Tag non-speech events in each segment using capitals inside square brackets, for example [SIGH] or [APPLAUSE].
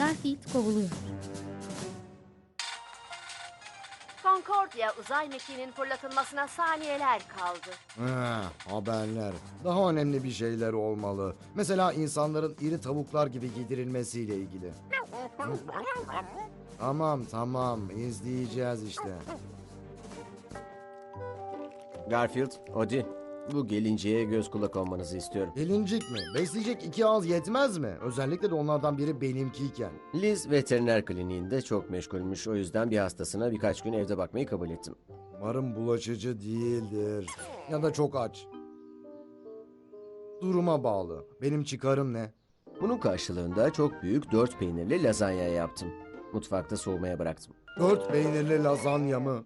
Garfield kovuluyor. Concordia uzay mekiğinin fırlatılmasına saniyeler kaldı. Ha, haberler. Daha önemli bir şeyler olmalı. Mesela insanların iri tavuklar gibi giydirilmesiyle ilgili. Tamam tamam izleyeceğiz işte. Garfield, Odi, bu gelinceye göz kulak olmanızı istiyorum. Gelincik mi? Besleyecek iki ağız yetmez mi? Özellikle de onlardan biri benimkiyken. Liz veteriner kliniğinde çok meşgulmüş. O yüzden bir hastasına birkaç gün evde bakmayı kabul ettim. Umarım bulaşıcı değildir. Ya da çok aç. Duruma bağlı. Benim çıkarım ne? Bunun karşılığında çok büyük dört peynirli lazanya yaptım. Mutfakta soğumaya bıraktım. Dört peynirli lazanya mı?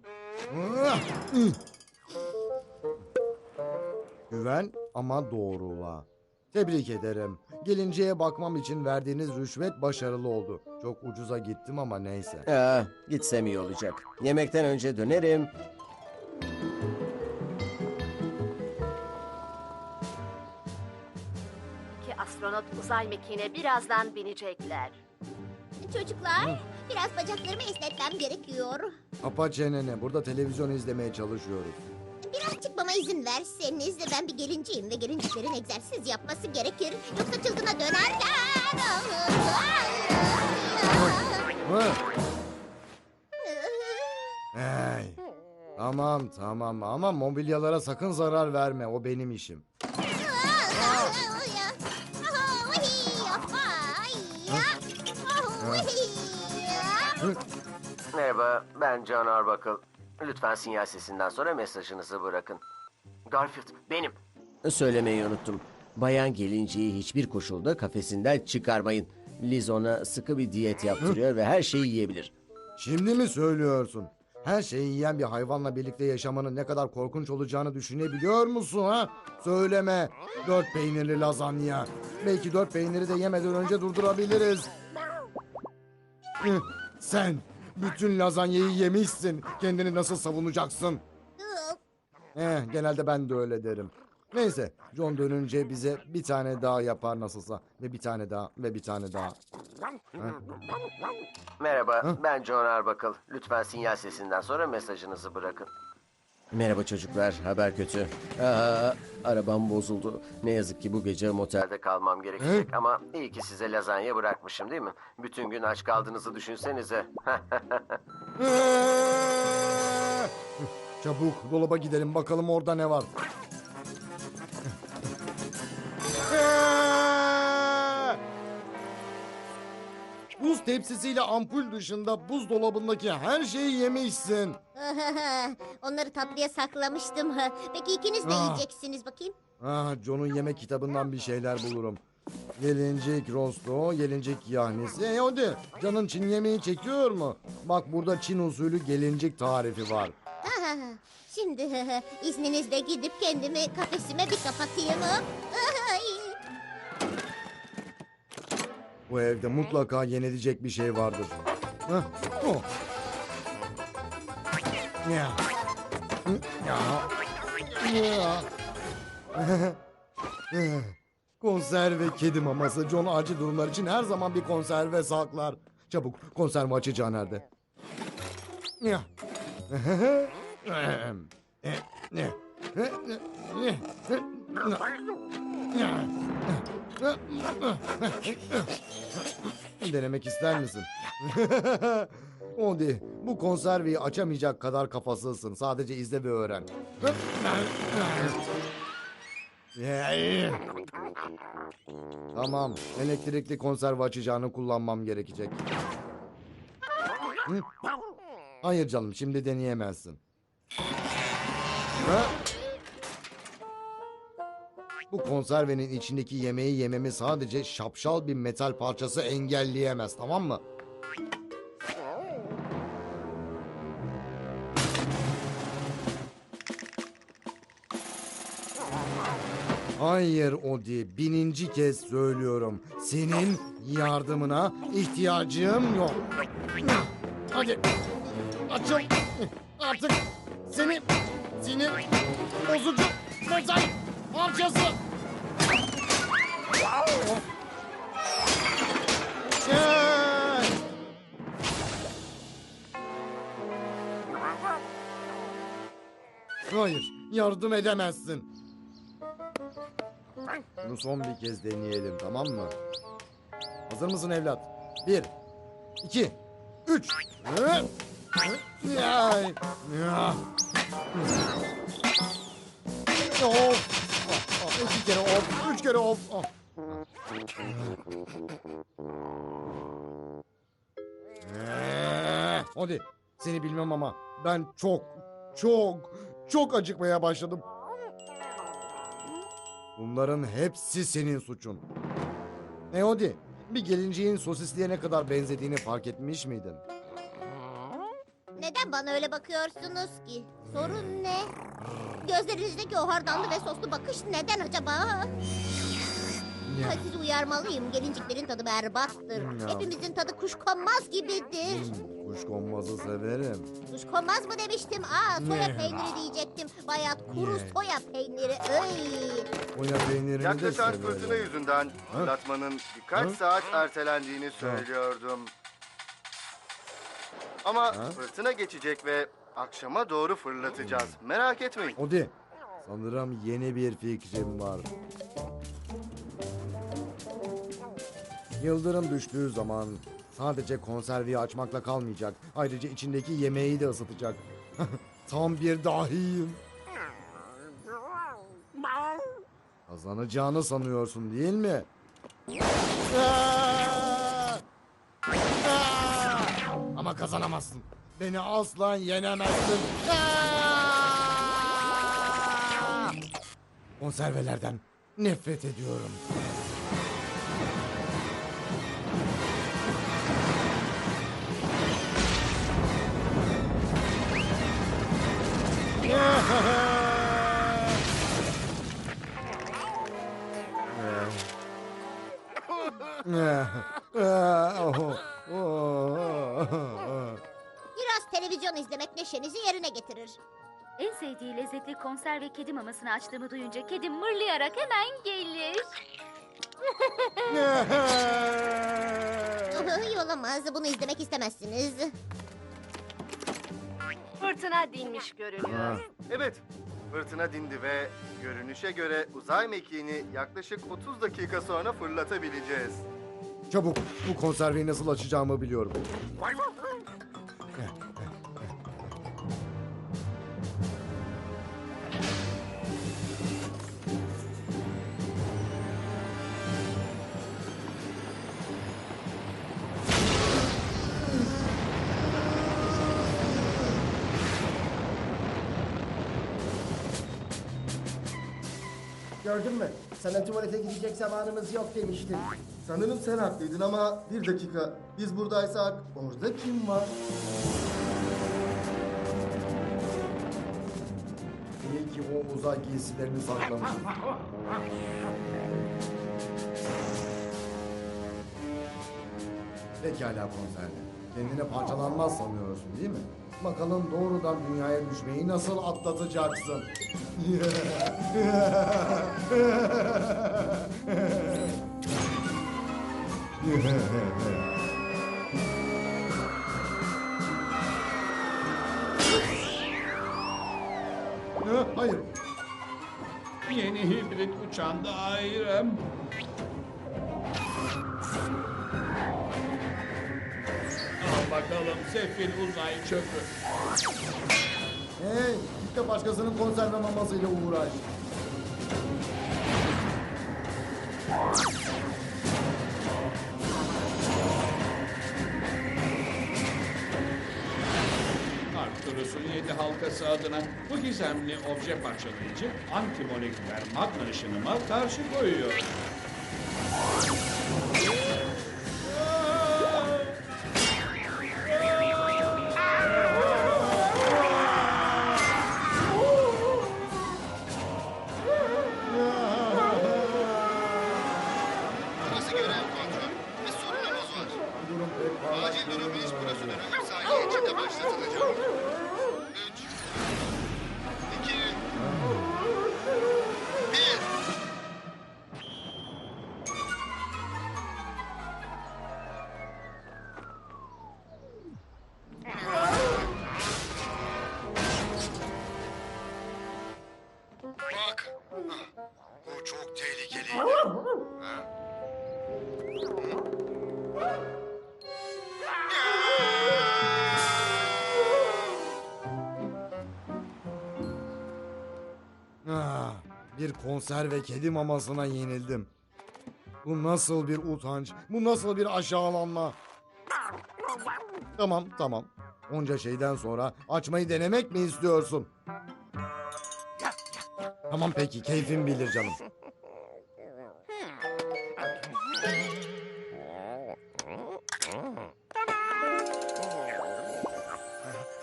Güven ama doğrula. Tebrik ederim. Gelinceye bakmam için verdiğiniz rüşvet başarılı oldu. Çok ucuza gittim ama neyse. Aa, gitsem iyi olacak. Yemekten önce dönerim. İki astronot uzay mekiğine birazdan binecekler. Çocuklar, biraz bacaklarımı esnetmem gerekiyor. Kapa çeneni. Burada televizyon izlemeye çalışıyoruz. Biraz çıkmama izin verseniz de ben bir gelinciyim ve gelinciklerin egzersiz yapması gerekir. Yoksa çılgına dönerler. Hı? Hey. Tamam tamam ama mobilyalara sakın zarar verme. O benim işim. Merhaba, ben Can Arbuckle. Lütfen sinyal sesinden sonra mesajınızı bırakın. Garfield, benim. Söylemeyi unuttum. Bayan gelinciyi hiçbir koşulda kafesinden çıkarmayın. Liz ona sıkı bir diyet yaptırıyor ve her şeyi yiyebilir. Şimdi mi söylüyorsun? Her şeyi yiyen bir hayvanla birlikte yaşamanın ne kadar korkunç olacağını düşünebiliyor musun ha? Söyleme. Dört peynirli lazanya. Belki dört peyniri de yemeden önce durdurabiliriz. Sen bütün lazanyayı yemişsin. Kendini nasıl savunacaksın? Eh, genelde ben de öyle derim. Neyse, John dönünce bize bir tane daha yapar nasılsa. Ve bir tane daha, ve bir tane daha. Merhaba, ben John Arbuckle. Lütfen sinyal sesinden sonra mesajınızı bırakın. Merhaba çocuklar, haber kötü. Aa, arabam bozuldu. Ne yazık ki bu gece motelde kalmam gerekecek ama iyi ki size lazanya bırakmışım değil mi? Bütün gün aç kaldığınızı düşünsenize. [LAUGHS] Çabuk dolaba gidelim bakalım orada ne var. Buz tepsisiyle ampul dışında buzdolabındaki her şeyi yemişsin. [LAUGHS] Onları tatlıya saklamıştım. [LAUGHS] Peki ikiniz ne Ah. yiyeceksiniz bakayım? Ah, John'un yemek kitabından bir şeyler bulurum. Gelincik rosto, gelincik yahnisi. E hadi, canın Çin yemeği çekiyor mu? Bak burada Çin usulü gelincik tarifi var. Ah, [LAUGHS] Şimdi izninizle gidip kendimi kafesime bir kapatayım. Ay. Bu evde mutlaka yenilecek bir şey vardır. Hah, oh. Ya. Ya. Ya. [LAUGHS] konserve kedi maması. John acil durumlar için her zaman bir konserve saklar. Çabuk konserve açacağı nerede? Ya. [LAUGHS] Denemek ister misin? [LAUGHS] Odi, bu konserveyi açamayacak kadar kafasızsın. Sadece izle ve öğren. tamam, elektrikli konserve açacağını kullanmam gerekecek. Hayır canım, şimdi deneyemezsin. Ha? Bu konservenin içindeki yemeği yememi sadece şapşal bir metal parçası engelleyemez, tamam mı? Hayır o Odi, bininci kez söylüyorum. Senin yardımına ihtiyacım yok. Hadi, açıl. Artık seni, sinir bozucu mozaik parçası. Gel. Hayır, yardım edemezsin. Bunu son bir kez deneyelim, tamam mı? Hazır mısın evlat? Bir, iki, üç. Of. İki kere of, üç kere of. Ee, Hadi seni bilmem ama ben çok çok çok acıkmaya başladım. Bunların hepsi senin suçun. E hadi bir gelinciğin sosisliğe ne kadar benzediğini fark etmiş miydin? Neden bana öyle bakıyorsunuz ki? Sorun ne? Gözlerinizdeki o hardallı ve soslu bakış neden acaba? Ya. Ha, Sizi uyarmalıyım. Gelinciklerin tadı berbattır. Ya. Hepimizin tadı kuşkonmaz gibidir. Kuşkonmazı severim. Kuşkonmaz mı demiştim? Aa soya Ne? peyniri diyecektim. Bayat kuru Ne? soya peyniri. Ay. Oya peynirini de Yaklaşan severim. fırtına yüzünden fırlatmanın birkaç Ha? saat ertelendiğini söylüyordum. Ama Ha? fırtına geçecek ve akşama doğru fırlatacağız. Merak etmeyin. Odi, sanırım yeni bir fikrim var. Yıldırım düştüğü zaman sadece konserveyi açmakla kalmayacak. Ayrıca içindeki yemeği de ısıtacak. [LAUGHS] Tam bir dahiyim. Kazanacağını sanıyorsun değil mi? Ama kazanamazsın. Beni asla yenemezsin. Konservelerden nefret ediyorum. Sevdiği lezzetli konserve kedi mamasını açtığımı duyunca kedi mırlayarak hemen gelir. [LAUGHS] İyi olamaz. Bunu izlemek istemezsiniz. Fırtına dinmiş görünüyor. Evet, fırtına dindi ve görünüşe göre uzay mekiğini yaklaşık 30 dakika sonra fırlatabileceğiz. Çabuk bu konserveyi nasıl açacağımı biliyorum. Gördün mü? Sana tuvalete gidecek zamanımız yok demiştim. Sanırım sen haklıydın ama bir dakika. Biz buradaysak orada kim var? İyi ki o uzay giysilerini saklamışım. Pekala konserve. Kendine parçalanmaz sanıyorsun değil mi? Bakalım doğrudan dünyaya düşmeyi nasıl atlatacaksın? Hayır. Yeni hibrit uçan dairem. Bakalım sefil uzay çöpü. Hey, git de başkasının konserve mamasıyla uğraş. Arcturus'un yedi halkası adına bu gizemli obje parçalayıcı antimoleküler magma ışınıma karşı koyuyor. Bir konserve kedi mamasına yenildim. Bu nasıl bir utanç? Bu nasıl bir aşağılanma? Tamam tamam. Onca şeyden sonra açmayı denemek mi istiyorsun? Tamam peki keyfin bilir canım.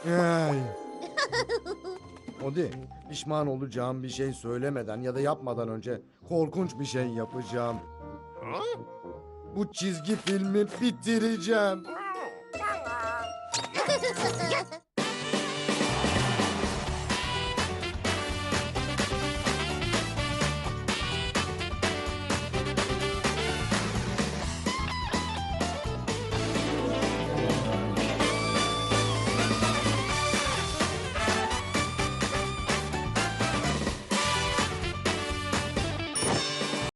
Ay. [LAUGHS] Odi, pişman olacağım bir şey söylemeden ya da yapmadan önce korkunç bir şey yapacağım. Bu çizgi filmi bitireceğim.